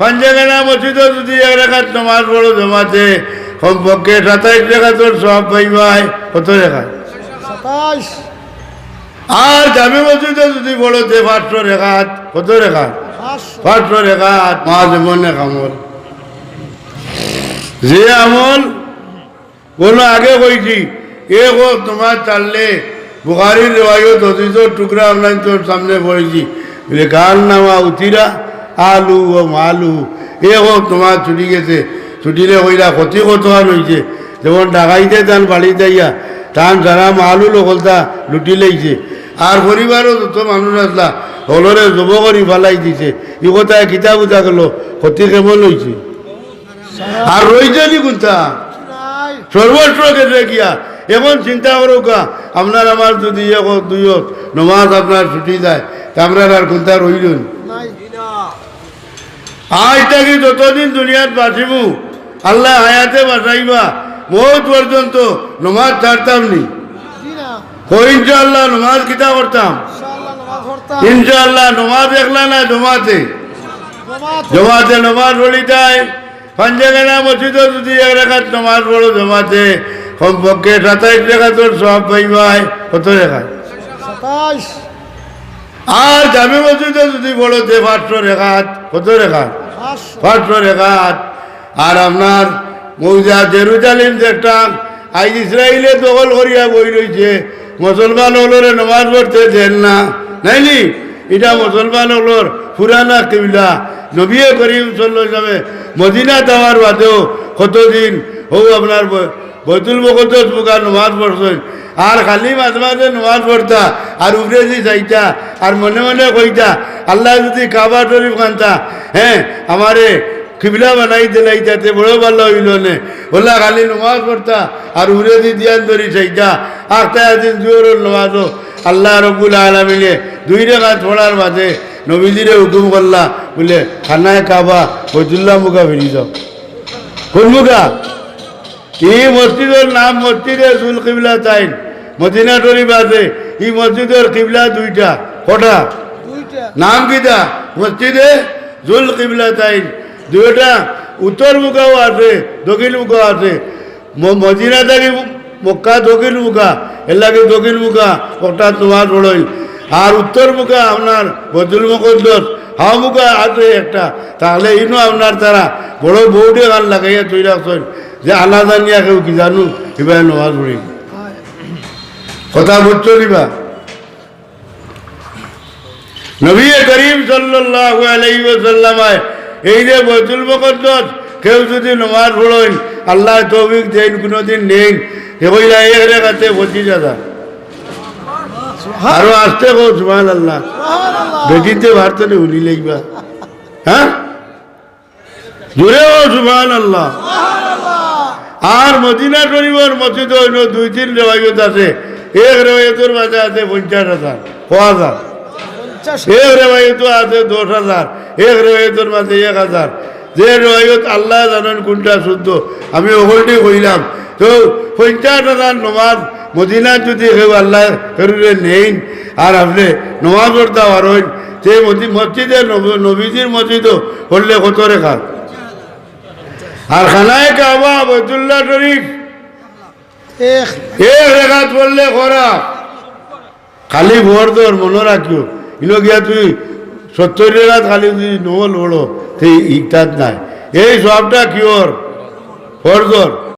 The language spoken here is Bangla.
পাঞ্জাগানা মসজিদ যদি এক রেখাত নমাজ পড়ো জমাতে কমপক্ষে সাতাইশ রেখা তোর সব পাইবাই কত রেখা? সাতাইশ। আর জামে মসজিদে যদি বড় যে পাঁচশো রেখাত কত রেখাত পাঁচশো। রেখাত মাছ মনে কামল যে আমল কোনো আগে কইছি এ গো তোমার চাললে বুখারির রেওয়ায়ত হদিসর টুকরা আমরা তোর সামনে পড়েছি। বলে গান নামা উতিরা? আলু ও মালু এ গো তোমার ছুটি গেছে। ছুটিলে কইরা ক্ষতি কত আর হয়েছে যেমন ডাকাইতে তান বাড়ি যাইয়া তান যারা মালু লোকলতা লুটি লাইছে আর পরিবারও যত মানুষ আসলা হলরে জব করি ফালাই দিছে। ই কথায় কিতাব উঠা গেল ক্ষতি কেমন হয়েছে আর রয়েছে নি কোনটা সর্বস্ব ক্ষেত্রে গিয়া এখন চিন্তা করো কা আপনার আমার যদি দুই হোক, নমাজ আপনার ছুটি যায় তা আপনার আর কোনটা রইল নাই আজ থাকি যতদিন দুনিয়াত বাঁচিব আল্লাহ হায়াতে বাঁচাইবা। বহুত পর্যন্ত নমাজ ছাড়তাম নি। ইনশাআল্লাহ নমাজ কিতা করতাম ইনশাআল্লাহ নামাজ পড়তাম? ইনশাআল্লাহ নমাজ একলা না জমাতে? জমাতে নমাজ পড়িতাই পাঞ্জাগানা মসজিদে যদি এক রেখাত নমাজ পড়ো জমাতে কমপক্ষে সাতাইশ রেখা তোর সব পাইবাই কত রেখা সাতাইশ। আর জামি মসজিদে যদি বড় যে পাঁচশো রেখাত। কত রেখাত পাঁচশো। রেখাত আর আপনার মৌজা জেরুজালিম যেটা আজ ইসরায়েলে দখল করিয়া বই রয়েছে মুসলমান হলরে নমাজ পড়তে দেন না। নাইনি এটা মুসলমান হলর পুরানা কিবলা। নবিয়ে করিম চল্ল যাবে মদিনা দেওয়ার বাদেও কতদিন হো আপনার বৈতুল বকতস বুকা নমাজ পড়ছেন। আর খালি মাঝে মাঝে নমাজ পড়তা আর উপরে যে যাইতা আর মনে মনে কইতা আল্লাহ যদি কাবা শরীফ কান্তা হ্যাঁ আমারে কিবলা বানাই দিলাই তাতে বড় ভালো হইল নে। ওলা খালি নমাজ পড়তা, আর উড়ে দি দিয়ান ধরি চাইতা আখতা দিন জোর নমাজও আল্লাহ রব্বুল আলমিনে দুই রেখা পড়ার মাঝে নবীজিরে হুকুম করলা, বলে, খানায় কাবা বৈতুল্লাহ মুখা ফিরি যাও কোন মুখা? এই মসজিদের নাম মসজিদে জুল কিবলা তাইন। মদিনা শরীফ আছে এই মসজিদের কিবলা দুইটা, কটা? নাম কিটা মসজিদে? জুল কিবলা তাইন দুইটা উত্তর মুখাও আছে দক্ষিণ মুখাও আছে। মদিনা থেকে মক্কা দক্ষিণ মুখা। এর লাগে দক্ষিণ মুখা ওটা তোমার বড়ই আর উত্তর মুখা আপনার বদুল মুকদ্দস। হাওয়া মুখা আছে একটা। তাহলে ইনো আপনার তারা। বড় বউটে গান লাগাইয়া তৈরি রাখছেন যে আলাদা নিয়ে কেউ কি জানু এবার কথা বুঝছ নিবা নবী করিম ওয়াসাল্লামায় এই যে বৈতুল মুকদ্দস কেউ যদি নমাজ পড়েন আল্লাহ তৌফিক দেন কোনোদিন নেন এগুলা এক রেখাতে পঁচিশ হাজার আরও আসতে কো আল্লাহ বেটিতে ভারতে উলি লাগবা। হ্যাঁ? জুড়ে ও সুবহান আল্লাহ আর মদিনা শরীফের মসজিদ দুই তিন রেওয়ায়ত আছে। এক রেওয়ায়তের মাঝে আছে পঞ্চাশ হাজার। ক হাজার? এক রেওয়ায়ত আছে দশ হাজার এক রেওয়ায়তের মাঝে এক হাজার। যে আল্লাহ জানেন কোনটা শুদ্ধ আমি ওখানটি কইলাম। তো পঞ্চাশ হাজার নমাজ মদিনা যদি কেউ আল্লাহ ফেরুলে নেই আর আপনি নমাজ পড়তে পারেন সে মসজিদ মসজিদে নব- নবীজির মসজিদও করলে কত রেখা? আর খানায় কাবা বৈতুল্লাহ শরীফ। এক। রেখাত পড়লে করা। খালি ভোর তোর মনে রাখিও। ইনো গিয়া তুই সত্তর রেখাত খালি তুই নোল ওড়ো সেই ইটাত নাই। এই সবটা কিওর ফরজর